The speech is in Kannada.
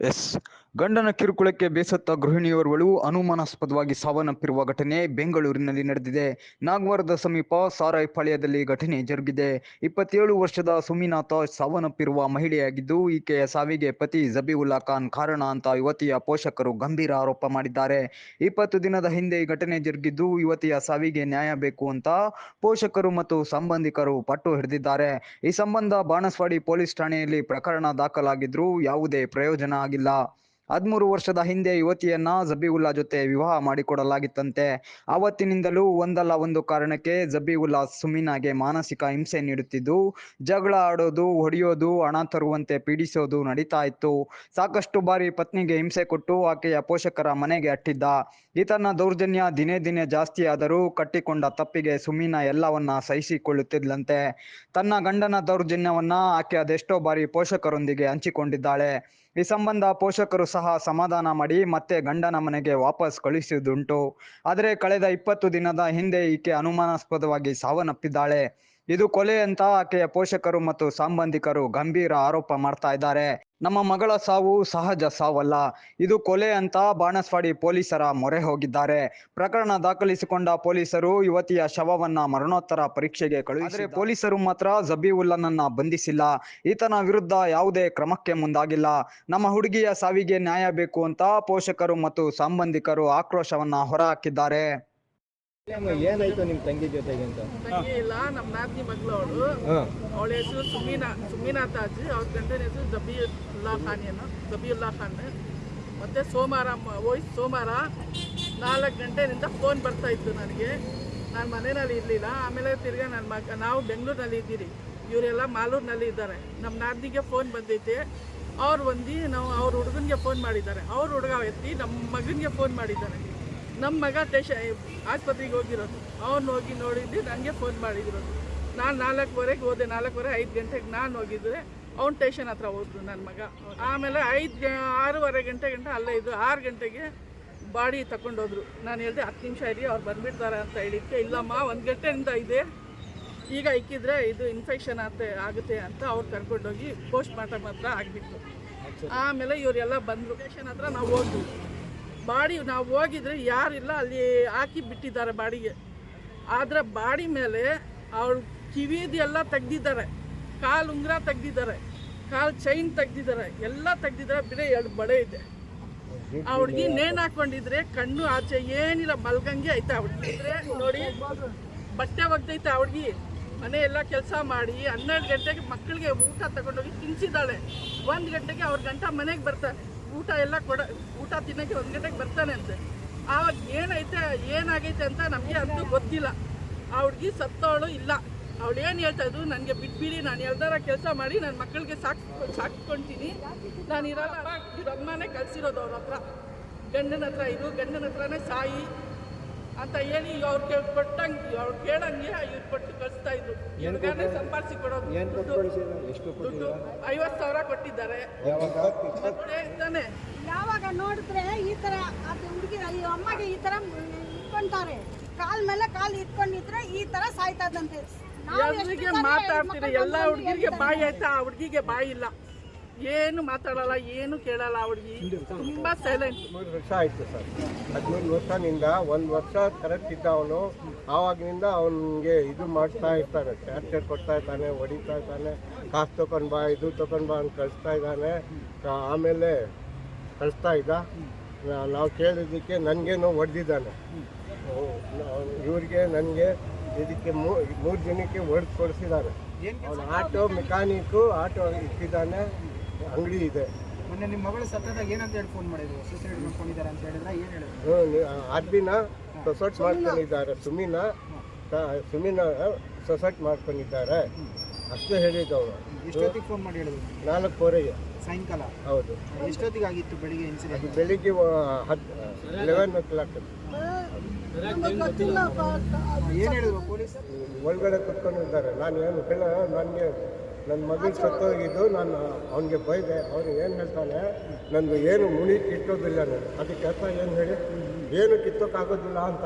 yes ಗಂಡನ ಕಿರುಕುಳಕ್ಕೆ ಬೇಸತ್ತ ಗೃಹಿಣಿಯೋರ್ವಳು ಅನುಮಾನಾಸ್ಪದವಾಗಿ ಸಾವನ್ನಪ್ಪಿರುವ ಘಟನೆ ಬೆಂಗಳೂರಿನಲ್ಲಿ ನಡೆದಿದೆ. ನಾಗವಾರದ ಸಮೀಪ ಸಾರಾಯಿಪಾಳ್ಯದಲ್ಲಿ ಘಟನೆ ಜರುಗಿದೆ. ಇಪ್ಪತ್ತೇಳು ವರ್ಷದ ಸುಮಿನಾಥ ಸಾವನ್ನಪ್ಪಿರುವ ಮಹಿಳೆಯಾಗಿದ್ದು, ಈಕೆಯ ಸಾವಿಗೆ ಪತಿ ಜಬೀವುಲ್ಲಾ ಖಾನ್ ಕಾರಣ ಅಂತ ಯುವತಿಯ ಪೋಷಕರು ಗಂಭೀರ ಆರೋಪ ಮಾಡಿದ್ದಾರೆ. ಇಪ್ಪತ್ತು ದಿನದ ಹಿಂದೆ ಈ ಘಟನೆ ಜರುಗಿದ್ದು, ಯುವತಿಯ ಸಾವಿಗೆ ನ್ಯಾಯ ಬೇಕು ಅಂತ ಪೋಷಕರು ಮತ್ತು ಸಂಬಂಧಿಕರು ಪಟ್ಟು ಹಿಡಿದಿದ್ದಾರೆ. ಈ ಸಂಬಂಧ ಬಾಣಸ್ವಾಡಿ ಪೊಲೀಸ್ ಠಾಣೆಯಲ್ಲಿ ಪ್ರಕರಣ ದಾಖಲಾಗಿದ್ರೂ ಯಾವುದೇ ಪ್ರಯೋಜನ ಆಗಿಲ್ಲ. ಹದಿಮೂರು ವರ್ಷದ ಹಿಂದೆ ಯುವತಿಯನ್ನ ಜಬೀವುಲ್ಲಾ ಜೊತೆ ವಿವಾಹ ಮಾಡಿಕೊಡಲಾಗಿತ್ತಂತೆ. ಆವತ್ತಿನಿಂದಲೂ ಒಂದಲ್ಲ ಒಂದು ಕಾರಣಕ್ಕೆ ಜಬೀವುಲ್ಲಾ ಸುಮೀನಾಗೆ ಮಾನಸಿಕ ಹಿಂಸೆ ನೀಡುತ್ತಿದ್ದು, ಜಗಳ ಆಡೋದು, ಹೊಡೆಯೋದು, ಹಣ ತರುವಂತೆ ಪೀಡಿಸೋದು ನಡೀತಾ ಇತ್ತು. ಸಾಕಷ್ಟು ಬಾರಿ ಪತ್ನಿಗೆ ಹಿಂಸೆ ಕೊಟ್ಟು ಆಕೆಯ ಪೋಷಕರ ಮನೆಗೆ ಅಟ್ಟಿದ್ದ. ಈತನ ದೌರ್ಜನ್ಯ ದಿನೇ ದಿನೇ ಜಾಸ್ತಿಯಾದರೂ ಕಟ್ಟಿಕೊಂಡ ತಪ್ಪಿಗೆ ಸುಮೀನಾ ಎಲ್ಲವನ್ನ ಸಹಿಸಿಕೊಳ್ಳುತ್ತಿದ್ಲಂತೆ. ತನ್ನ ಗಂಡನ ದೌರ್ಜನ್ಯವನ್ನ ಆಕೆ ಅದೆಷ್ಟೋ ಬಾರಿ ಪೋಷಕರೊಂದಿಗೆ ಹಂಚಿಕೊಂಡಿದ್ದಾಳೆ. ಈ ಸಂಬಂಧ ಪೋಷಕರು ಸಹ ಸಮಾಧಾನ ಮಾಡಿ ಮತ್ತೆ ಗಂಡನ ಮನೆಗೆ ವಾಪಸ್ ಕಳುಹಿಸಿದುಂಟು ಆದರೆ ಕಳೆದ ಇಪ್ಪತ್ತು ದಿನದ ಹಿಂದೆ ಈಕೆ ಅನುಮಾನಾಸ್ಪದವಾಗಿ ಸಾವನ್ನಪ್ಪಿದ್ದಾಳೆ. ಇದು ಕೊಲೆ ಅಂತ ಆಕೆಯ ಪೋಷಕರು ಮತ್ತು ಸಂಬಂಧಿಕರು ಗಂಭೀರ ಆರೋಪ ಮಾಡ್ತಾ ಇದ್ದಾರೆ. ನಮ್ಮ ಮಗಳ ಸಾವು ಸಹಜ ಸಾವಲ್ಲ. ಇದು ಕೊಲೆ ಅಂತ ಬಾಣಸ್ವಾಡಿ ಪೊಲೀಸರ ಮೊರೆ ಹೋಗಿದ್ದಾರೆ. ಪ್ರಕರಣ ದಾಖಲಿಸಿಕೊಂಡ ಪೊಲೀಸರು ಯುವತಿಯ ಶವವನ್ನ ಮರಣೋತ್ತರ ಪರೀಕ್ಷೆಗೆ ಕಳುಹಿಸಿದರೆ ಪೊಲೀಸರು ಮಾತ್ರ ಜಬೀವುಲ್ಲನನ್ನ ಬಂಧಿಸಿಲ್ಲ. ಈತನ ವಿರುದ್ಧ ಯಾವುದೇ ಕ್ರಮಕ್ಕೆ ಮುಂದಾಗಿಲ್ಲ. ನಮ್ಮ ಹುಡುಗಿಯ ಸಾವಿಗೆ ನ್ಯಾಯ ಬೇಕು ಅಂತ ಪೋಷಕರು ಮತ್ತು ಸಂಬಂಧಿಕರು ಆಕ್ರೋಶವನ್ನ ಹೊರಹಾಕಿದ್ದಾರೆ. ಏನಾಯ್ತು ನಿಮ್ ತಂಗಿ ಜೊತೆಗೆ ಅಂತ? ತಂಗಿ ಇಲ್ಲ ನಮ್ಮ ನಾದ್ನಿ ಮಗಳು ಅವಳು. ಅವಳ ಹೆಸರು ಸುಮೀನಾ ಸುಮೀನಾ ತಾಜಿ ಅವ್ರ ಗಂಡನ ಹೆಸರು ಜಬಿಯುಲ್ಲಾ ಖಾನ್ ಏನು ಜಬಿಯುಲ್ಲಾ ಖಾನ್. ಮತ್ತೆ ಸೋಮವಾರ ಹೋಯ್ ಸೋಮವಾರ ನಾಲ್ಕು ಗಂಟೆನಿಂದ ಫೋನ್ ಬರ್ತಾ ಇತ್ತು ನನಗೆ. ನಾನು ಮನೆಯಲ್ಲಿ ಇರಲಿಲ್ಲ. ಆಮೇಲೆ ತಿರ್ಗಾ ನನ್ನ ಮಗ ನಾವು ಬೆಂಗಳೂರಿನಲ್ಲಿ ಇದ್ದೀರಿ. ಇವರೆಲ್ಲ ಮಾಲೂರಿನಲ್ಲಿ ಇದ್ದಾರೆ. ನಮ್ಮ ನಾದಿಗೆ ಫೋನ್ ಬಂದೈತೆ. ಅವ್ರು ಒಂದು ನಾವು ಅವ್ರ ಹುಡುಗನಿಗೆ ಫೋನ್ ಮಾಡಿದ್ದಾರೆ. ಅವ್ರ ಹುಡುಗ ಎತ್ತಿ ನಮ್ಮ ಮಗನಿಗೆ ಫೋನ್ ಮಾಡಿದ್ದಾರೆ. ನಮ್ಮ ಮಗ ಟೇಷ ಆಸ್ಪತ್ರೆಗೆ ಹೋಗಿರೋದು. ಅವ್ನು ಹೋಗಿ ನೋಡಿದ್ದು ನನಗೆ ಫೋನ್ ಮಾಡಿದಿರೋದು ನಾನು ನಾಲ್ಕುವರೆಗೆ ಹೋದೆ, ನಾಲ್ಕುವರೆ ಐದು ಗಂಟೆಗೆ ನಾನು ಹೋಗಿದ್ರೆ ಅವ್ನು ಟೇಷನ್ ಹತ್ರ ಹೋದ್ರು ನನ್ನ ಮಗ. ಆಮೇಲೆ ಐದು ಆರೂವರೆ ಗಂಟೆ ಗಂಟೆ ಅಲ್ಲೇ ಇದ್ದರು ಆರು ಗಂಟೆಗೆ ಬಾಡಿ ತಗೊಂಡೋದ್ರು ನಾನು ಹೇಳಿದೆ, ಹತ್ತು ನಿಮಿಷ ಇರಿ, ಅವ್ರು ಬಂದುಬಿಡ್ತಾರೆ ಅಂತ ಹೇಳಿದ್ಕೆ, ಇಲ್ಲಮ್ಮ, ಒಂದು ಗಂಟೆಯಿಂದ ಇದೆ. ಈಗ ಇಕ್ಕಿದ್ರೆ ಇದು ಇನ್ಫೆಕ್ಷನ್ ಆಗುತ್ತೆ ಆಗುತ್ತೆ ಅಂತ ಅವ್ರು ಕರ್ಕೊಂಡೋಗಿ ಪೋಸ್ಟ್ ಮಾರ್ಟಮ್ ಹತ್ರ ಆಗಿಬಿಟ್ಟು ಆಮೇಲೆ ಇವರೆಲ್ಲ ಬಂದರು. ಟೇಷನ್ ಹತ್ರ ನಾವು ಹೋದ್ವಿ. ಬಾಡಿ ನಾವು ಹೋಗಿದ್ರೆ ಯಾರಿಲ್ಲ, ಅಲ್ಲಿ ಹಾಕಿ ಬಿಟ್ಟಿದ್ದಾರೆ ಬಾಡಿಗೆ. ಆದರೆ ಬಾಡಿ ಮೇಲೆ ಅವಳು ಕಿವಿದೆಲ್ಲ ತೆಗ್ದಿದ್ದಾರೆ. ಕಾಲು ಉಂಗುರ ತೆಗ್ದಿದ್ದಾರೆ. ಕಾಲು ಚೈನ್ ತೆಗ್ದಿದ್ದಾರೆ. ಎಲ್ಲ ತೆಗ್ದಿದ್ದಾರೆ. ಬಿಡ ಎರಡು ಬಳೆ ಇದೆ. ಆ ಹುಡುಗಿ ನೇಣು ಹಾಕೊಂಡಿದ್ರೆ ಕಣ್ಣು ಆಚೆ ಏನಿಲ್ಲ, ಮಲ್ಗಂಗೆ ಐತೆ ಆ ಹುಡುಗಿ ನೋಡಿ, ಬಟ್ಟೆ ಒಗ್ದೈತೆ ಆ ಹುಡುಗಿ ಮನೆ ಎಲ್ಲ ಕೆಲಸ ಮಾಡಿ ಹನ್ನೆರಡು ಗಂಟೆಗೆ ಮಕ್ಕಳಿಗೆ ಊಟ ತಗೊಂಡೋಗಿ ತಿನ್ಸಿದ್ದಾಳೆ. ಒಂದು ಗಂಟೆಗೆ ಅವ್ರ ಗಂಟ ಮನೆಗೆ ಬರ್ತಾರೆ ಊಟ ಎಲ್ಲ ಕೊಡ, ಊಟ ತಿನ್ನೋಕ್ಕೆ ಒಂದು ಗಂಟೆಗೆ ಬರ್ತಾನೆ ಅಂತೆ ಆವಾಗ ಏನೈತೆ, ಏನಾಗೈತೆ ಅಂತ ನಮಗೆ ಅಂತೂ ಗೊತ್ತಿಲ್ಲ. ಆ ಹುಡುಗಿ ಸತ್ತವಳು ಇಲ್ಲ. ಅವಳು ಏನು ಹೇಳ್ತಾ ಇದ್ರು, ನನಗೆ ಬಿಟ್ಬಿಡಿ, ನಾನು ಎಲ್ದಾರ ಕೆಲಸ ಮಾಡಿ ನನ್ನ ಮಕ್ಕಳಿಗೆ ಸಾಕ್ ಸಾಕ್ಕೊಂತೀನಿ ನಾನು ಇರಲ್ಲ. ಇವ್ರ ಅಮ್ಮನೇ ಕಲಿಸಿರೋದು ಅವ್ರ ಹತ್ರ. ಗಂಡನ ಹತ್ರ ಇದು, ಗಂಡನ ಹತ್ರನೇ ಸಾಯಿ. ಅಂತ ಹೇಳಿ ಅವ್ರು ಕೇಳ್ ಕೊಟ್ಟಂಗೆ ಅವ್ರು ಕೇಳಂಗೆ ಇವ್ರು ಕೊಟ್ಟು ಕಳಿಸ್ತಾ ಇದ್ರು. ಇವ್ರಿಗಾನೆ ಸಂಪಾದಿಸಿ ಕೊಡೋದು. ದುಡ್ಡು ಐವತ್ತು ಸಾವಿರ ಕೊಟ್ಟಿದ್ದಾರೆ. ಯಾವಾಗ? ತಾನೆ ಯಾವಾಗ ನೋಡಿದ್ರೆ ಈ ತರ ಅದು ಹುಡುಗಿ ಅಮ್ಮಗೆ ಈ ತರ ಇಟ್ಕೊಂತಾರೆ. ಕಾಲ್ ಮೇಲೆ ಕಾಲ್ ಇಟ್ಕೊಂಡಿದ್ರೆ ಈ ತರ ಸಾಯ್ತದಂತೆ ಇದ್ದಂತೆ. ಎಲ್ಲ ಹುಡುಗಿರಿಗೆ ಹೇಳ್ತಾರೆ. ಬಾಯಿ ಆಯ್ತಾ? ಆ ಹುಡುಗಿಗೆ ಬಾಯಿ ಇಲ್ಲ. ಏನು ಮಾತಾಡಲ್ಲ, ಏನು ಕೇಳಲ್ಲ ಅವ್ರಿಗೆ ತುಂಬಾ ಸೈಲೆಂಟ್ ಮೂರು ವರ್ಷ ಆಯಿತು ಸರ್. ಹದಿಮೂರು ವರ್ಷದಿಂದ ಒಂದು ವರ್ಷ ಕರೆಕ್ಟ್ ಇದ್ದ ಅವನು ಆವಾಗಿನಿಂದ ಅವನಿಗೆ ಇದು ಮಾಡ್ತಾ ಇರ್ತಾನೆ ಟ್ಯಾಕ್ಟರ್ ಕೊಡ್ತಾ ಇದ್ದಾನೆ, ಹೊಡಿತಾ ಇದ್ದಾನೆ, ಕಾಸು ತೊಗೊಂಡು ಬಾ, ಇದು ತೊಗೊಂಡು ಬಾ ಅಂತ ಕಳಿಸ್ತಾ ಇದ್ದಾನೆ. ಆಮೇಲೆ ಕಳಿಸ್ತಾ ಇದ್ದ. ನಾವು ಕೇಳಿದ್ದಕ್ಕೆ ನನಗೇನು ಹೊಡೆದಿದ್ದಾನೆ. ಇವ್ರಿಗೆ ನನಗೆ ಇದಕ್ಕೆ ಮೂರು ಜನಕ್ಕೆ ಹೊಡೆದು ಕೊಡಿಸಿದ್ದಾನೆ. ಅವನು ಆಟೋ ಮೆಕ್ಯಾನಿಕ್ಕು ಆಟೋ ಇಟ್ಟಿದ್ದಾನೆ ಅಂಗಡಿ ಇದೆ. ಮೊನ್ನೆ ನಿಮ್ಮ ಮಗಳು ಸತ್ತದಾಗ ಏನಂತ ಹೇಳಿ ಫೋನ್ ಮಾಡಿದ್ರು? ಸೂಸೈಡ್ ಮಾಡ್ಕೊಂಡಿದ್ದಾರೆ ಅಂತ ಹೇಳಿದ್ರೆ ಏನ್ ಹೇಳಿದ್ರು? ಅರ್ಬಿನ ಸೊಸೈಟ್ ಮಾಡ್ಕೊಂಡಿದ್ದಾರೆ ಸುಮಿನ. ಸುಮಿನ ಸೊಸೈಟ್ ಮಾಡ್ಕೊಂಡಿದ್ದಾರೆ. ಅಷ್ಟೇ ಹೇಳಿದ್ದವನು ಎಷ್ಟೊತ್ತಿಗೆ ಫೋನ್ ಮಾಡಿ ಹೇಳಿದ್ರು? ನಾಲ್ಕೂವರೆಗೆ. ಸಾಯಂಕಾಲ? ಹೌದು. ಎಷ್ಟೊತ್ತಿಗೆ ಆಗಿತ್ತು ಬೆಳಿಗ್ಗೆ ಇನ್ಸಿಡೆಂಟ್ ಬೆಳಿಗ್ಗೆ ಹತ್ತು ಲೆವೆನ್ ಓ ಕ್ಲಾಕ್ ಒಳಗಡೆ ಕುತ್ಕೊಂಡಿದ್ದಾರೆ ನಾನು ಏನು ಹೇಳ ನನಗೆ ನನ್ನ ಮಗನ ಸತ್ತೋಗಿದ್ದು ನಾನು ಅವನಿಗೆ ಬೈದೆ. ಅವನು ಏನು ಹೇಳ್ತಾನೆ? ನನಗೆ ಏನು ಮುಣಿ ಕಿತ್ತೋದಿಲ್ಲ ನಾನು. ಅದಕ್ಕೆ ಅರ್ಥ ಏನು ಹೇಳಿ? ಏನು ಕಿತ್ತೋಕ್ಕಾಗೋದಿಲ್ಲ ಅಂತ.